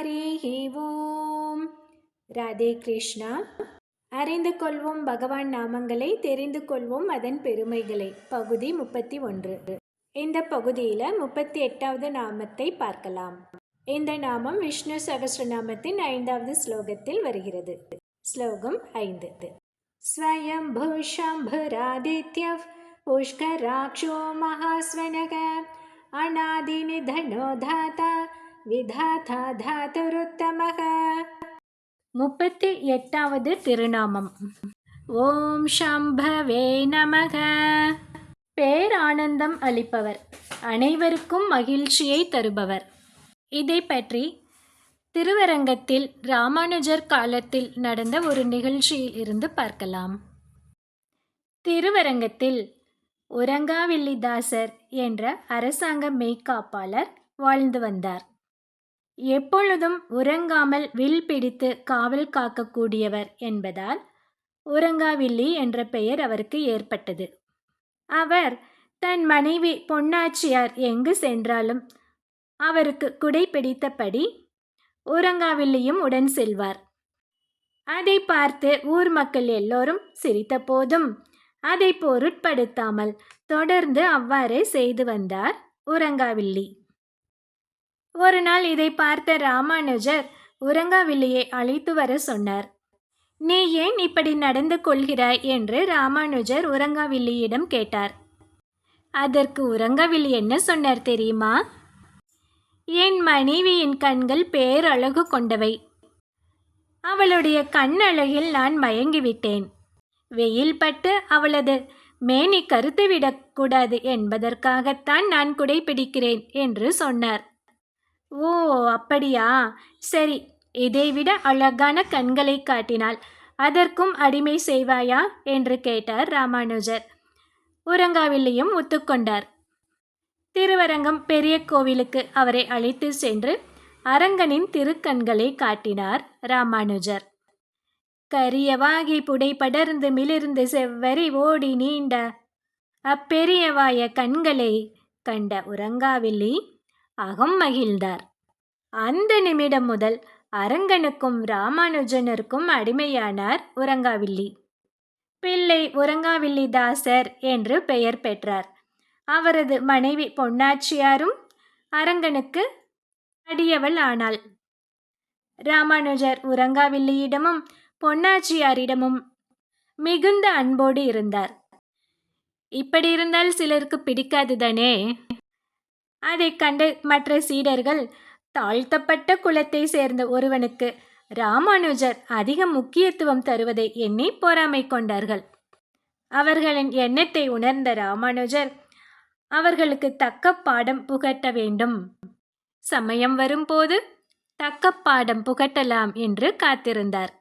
ஹரிஹி ஓம் ராதே கிருஷ்ணா. அறிந்து கொள்வோம் பகவான் நாமங்களை தெரிந்து கொள்வோம் அதன் பெருமைகளை. பகுதி முப்பத்தி ஒன்று. இந்த பகுதியில் முப்பத்தி எட்டாவது நாமத்தை பார்க்கலாம். இந்த நாமம் விஷ்ணு சகஸ்ர நாமத்தின் ஐந்தாவது ஸ்லோகத்தில் வருகிறது. ஸ்லோகம் ஐந்து. ஸ்வயம்பு சம்புராதித்ய புஷ்கராட்சோ மகாஸ்வனக. அநாதிநிதனோ தாத்தா விதாதா தாதுருத்தமக முப்பத்தி எட்டாவது திருநாமம். ஓம் சம்பவே நமக. பேரானந்தம் அளிப்பவர். அனைவருக்கும் மகிழ்ச்சியை தருபவர். இதை பற்றி திருவரங்கத்தில் ராமானுஜர் காலத்தில் நடந்த ஒரு நிகழ்ச்சியில் இருந்து பார்க்கலாம். திருவரங்கத்தில் உரங்காவில்லிதாசர் என்ற அரசாங்க மெய்காப்பாளர் வாழ்ந்து வந்தார். எப்பொழுதும் உறங்காமல் வில் பிடித்து காவல் காக்கக்கூடியவர் என்பதால் உறங்காவில்லி என்ற பெயர் அவருக்கு ஏற்பட்டது. அவர் தன் மனைவி பொன்னாச்சியார் எங்கு சென்றாலும் அவருக்கு குடை பிடித்தபடி உறங்காவில்லியும் உடன் செல்வார். அதை பார்த்து ஊர் மக்கள் எல்லோரும் சிரித்த போதும் அதை பொருட்படுத்தாமல் தொடர்ந்து அவ்வாறே செய்து வந்தார் உறங்காவில்லி. ஒரு நாள் இதை பார்த்த ராமானுஜர் உறங்காவில்லையை அழைத்து வர சொன்னார். நீ ஏன் இப்படி நடந்து கொள்கிறாய்? என்று ராமானுஜர் உறங்காவில்லியிடம் கேட்டார். அதற்கு உறங்காவில்லி என்ன சொன்னார் தெரியுமா? என் மனைவியின் கண்கள் பேரழகு கொண்டவை. அவளுடைய கண்ணழகில் நான் மயங்கிவிட்டேன். வெயில் பட்டு அவளது மேனி கருத்துவிடக்கூடாது என்பதற்காகத்தான் நான் குடைபிடிக்கிறேன் என்று சொன்னார். ஓ அப்படியா? சரி இதைவிட அழகான கண்களை காட்டினால் அதற்கும் அடிமை செய்வாயா? என்று கேட்டார் ராமானுஜர். உறங்காவில்லையும் ஒத்துக்கொண்டார் திருவரங்கம் பெரிய கோவிலுக்கு அவரை அழைத்து சென்று அரங்கனின் திருக்கண்களை காட்டினார் ராமானுஜர். கரியவாகி புடை படர்ந்து மிளிர்ந்து செவ்வரி ஓடி நீண்ட அப்பெரியவாய கண்களை கண்ட உறங்காவில்லி அகம் மகிழ்ந்தார். அந்த நிமிடம் முதல் அரங்கனுக்கும் ராமானுஜனருக்கும் அடிமையானார் உறங்காவில்லி பிள்ளை உறங்காவில்லி தாசர் என்று பெயர் பெற்றார். அவரது மனைவி பொன்னாச்சியாரும் அரங்கனுக்கு அடியவள் ஆனாள். ராமானுஜர் உறங்காவில்லியிடமும் பொன்னாச்சியாரிடமும் மிகுந்த அன்போடு இருந்தார். இப்படி இருந்தால் சிலருக்கு பிடிக்காது தானே அதை கண்டு மற்ற சீடர்கள் தாழ்த்தப்பட்ட குலத்தை சேர்ந்த ஒருவனுக்கு ராமானுஜர் அதிக முக்கியத்துவம் தருவதை எண்ணி பொறாமை கொண்டார்கள். அவர்களின் எண்ணத்தை உணர்ந்த ராமானுஜர் அவர்களுக்கு தக்க பாடம் புகட்ட வேண்டும். சமயம் வரும்போது தக்க பாடம் புகட்டலாம் என்று காத்திருந்தார்.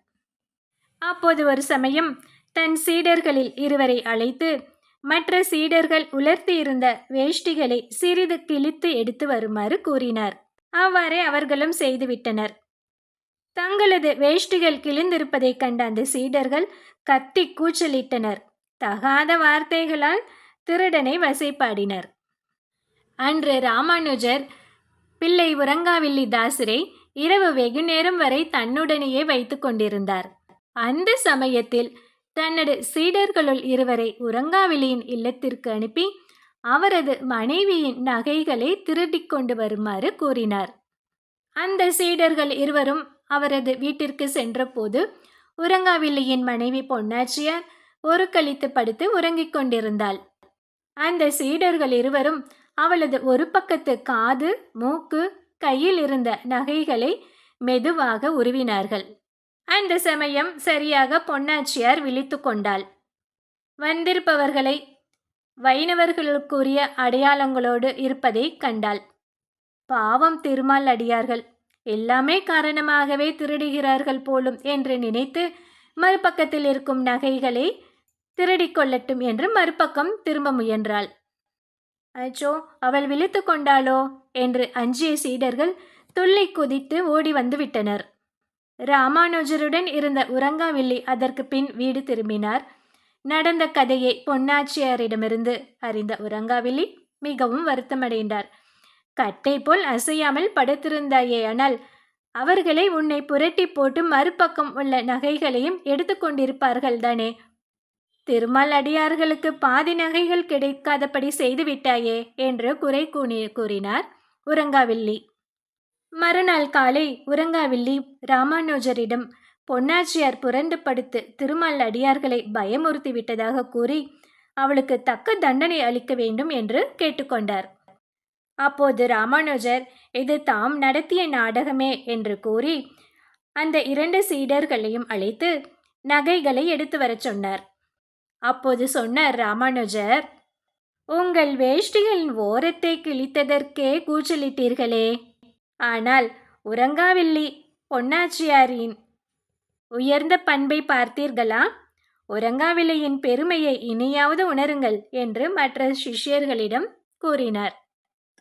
அப்போது ஒரு சமயம் தன் சீடர்களில் இருவரை அழைத்து மற்ற சீடர்கள் உலர்த்தியிருந்த வேஷ்டிகளை சிறிது கிழித்து எடுத்து வருமாறு கூறினார். அவ்வாறே அவர்களும் செய்துவிட்டனர். தங்களது வேஷ்டிகள் கிழிந்திருப்பதைக் கண்ட அந்த சீடர்கள் கத்தி கூச்சலிட்டனர். தகாத வார்த்தைகளால் திருடனை வசைப்பாடினர். அன்று ராமானுஜர் பிள்ளை உறங்காவில்லி தாசரை இரவு வெகு நேரம் வரை தன்னுடனேயே வைத்து கொண்டிருந்தார். அந்த சமயத்தில் தன்னது சீடர்களுள் இருவரை உறங்காவிலியின் இல்லத்திற்கு அனுப்பி அவரது மனைவியின் நகைகளை திருடிக் கொண்டு வருமாறு கூறினார். அந்த சீடர்கள் இருவரும் அவரது வீட்டிற்கு சென்றபோது உரங்காவில்லியின் மனைவி பொன்னாச்சியார் ஒரு கழித்து படுத்து உறங்கிக் கொண்டிருந்தாள். அந்த சீடர்கள் இருவரும் அவளது ஒரு பக்கத்து காது மூக்கு கையில் இருந்த நகைகளை மெதுவாக உருவினார்கள். அந்த சமயம் சரியாக பொன்னாச்சியார் விழித்து கொண்டாள். வந்திருப்பவர்களை வைணவர்களுக்குரிய அடையாளங்களோடு இருப்பதை கண்டாள். பாவம் திருமால் அடியார்கள் எல்லாமே காரணமாகவே திருடுகிறார்கள் போலும் என்று நினைத்து மறுபக்கத்தில் இருக்கும் நகைகளை திருடிக்கொள்ளட்டும் என்று மறுபக்கம் திரும்ப முயன்றாள். அச்சோ அவள் விழித்து கொண்டாளோ? என்று அஞ்சிய சீடர்கள் துள்ளி குதித்து ஓடி வந்து விட்டனர். ராமானுஜருடன் இருந்த உறங்காவில்லி அதற்கு பின் வீடு திரும்பினார். நடந்த கதையை பொன்னாச்சியாரிடமிருந்து அறிந்த உறங்காவில்லி மிகவும் வருத்தமடைந்தார். கட்டை போல் அசையாமல் படுத்திருந்தாயே ஆனால் அவர்களை உன்னை புரட்டி போட்டு மறுபக்கம் உள்ள நகைகளையும் எடுத்துக்கொண்டிருப்பார்கள் தானே? திருமால் அடியார்களுக்கு பாதி நகைகள் கிடைக்காதபடி செய்து விட்டாயே? என்று குறை கூறி கூறினார் உறங்காவில்லி. மறுநாள் காலை உறங்காவில்லி ராமானுஜரிடம் பொன்னாச்சியார் புரண்டு படுத்து திருமால் அடியார்களை பயமுறுத்தி விட்டதாக கூறி அவளுக்கு தக்க தண்டனை அளிக்க வேண்டும் என்று கேட்டுக்கொண்டார். அப்போது ராமானுஜர் இது தாம் நடத்திய நாடகமே என்று கூறி அந்த இரண்டு சீடர்களையும் அழைத்து நகைகளை எடுத்து வரச் சொன்னார். அப்போது சொன்னார் ராமானுஜர் உங்கள் வேஷ்டிகளின் ஓரத்தை கிழித்ததற்கே கூச்சலிட்டீர்களே! ஆனால் உறங்காவில்லி பொன்னாச்சியாரின் உயர்ந்த பண்பை பார்த்தீர்களா? உறங்காவில்லையின் பெருமையை இனியாவது உணருங்கள் என்று மற்ற சிஷ்யர்களிடம் கூறினார்.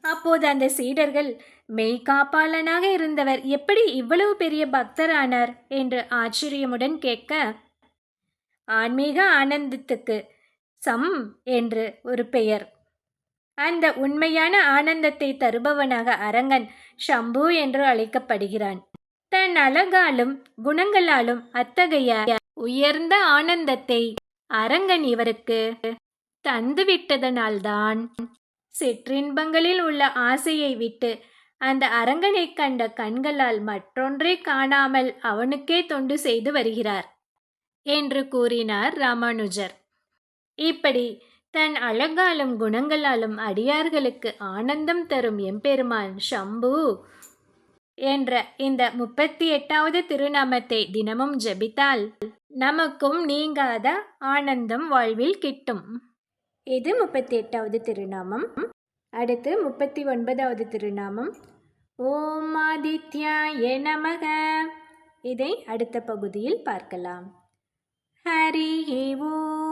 அப்போது அந்த சீடர்கள் மெய்காப்பாளனாக இருந்தவர் எப்படி இவ்வளவு பெரிய பக்தரானார்? என்று ஆச்சரியமுடன் கேட்க ஆன்மீக ஆனந்தத்துக்கு சம் என்று ஒரு பெயர். அந்த உண்மையான ஆனந்தத்தை தருபவனாக அரங்கன் ஷம்பு என்று அழைக்கப்படுகிறான். தன் அழகாலும் குணங்களாலும் அத்தகைய உயர்ந்த ஆனந்தத்தை அரங்கன் இவருக்கு தந்துவிட்டதனால்தான் சிற்றின்பங்களில் உள்ள ஆசையை விட்டு அந்த அரங்கனை கண்ட கண்களால் மற்றொன்றை காணாமல் அவனுக்கே தொண்டு செய்து வருகிறார் என்று கூறினார் ராமானுஜர். இப்படி தன் அழகாலும் குணங்களாலும் அடியார்களுக்கு ஆனந்தம் தரும் எம்பெருமான் ஷம்பு என்ற இந்த முப்பத்தி எட்டாவது திருநாமத்தை தினமும் ஜபித்தால் நமக்கும் நீங்காத ஆனந்தம் வாழ்வில் கிட்டும். இது முப்பத்தி எட்டாவது திருநாமம். அடுத்து முப்பத்தி ஒன்பதாவது திருநாமம். ஓம் ஆதித்யாய நமக. இதை அடுத்த பகுதியில் பார்க்கலாம். ஹரி ஓ